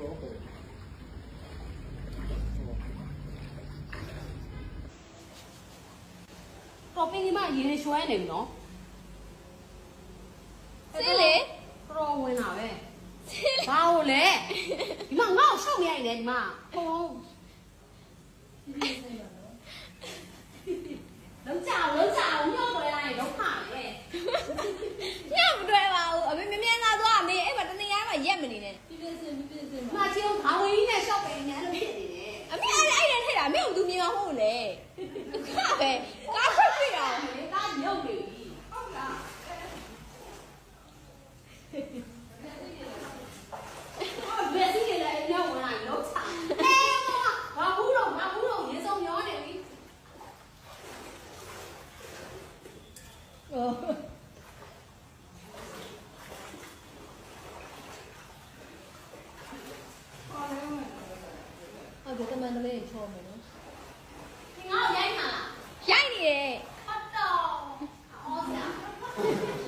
တော်ပင်းကြီးမရေနေရွှဲနေပြီနော်စေးလေတော်ဝင်လာပဲဘာလို့လဲဒီမှာငါ့ကိုရှောက်နေရတယ်ဒီမှာဟောလုံးကြောင်လုံးကြောင်ညှော့ပေါ်လာရင်ဒုက္ခပဲ ညမတွေ့ပါဘူးအမေမြင်မြင်လာသွားအမေအဲ့မှာတနေရာမှာရက်မနေနဲ့ ဒီ မှာချင်းခေါင်းဝင်းကြီးနဲ့ရှောက်ပဲညာလို့ဖြစ်နေတယ်အမေအဲ့အဲ့နဲ့ထိတာအမေကသူမြင်အောင်ဟုတ်လေခါပဲကားခွင့်ပြအောင်လေဒါရုပ်နေပြီဟုတ်လားအော်ဘယ်စီးရလဲညောင်းဝင်လာလုံးချအေးဘာဘူးတော့ဘာဘူးတော့ရေစုံမျောနေပြီဟု ကိုတမန်တလေးချောမယ်နော်你要演哪？ရိုက်နေတယ်好的，好的。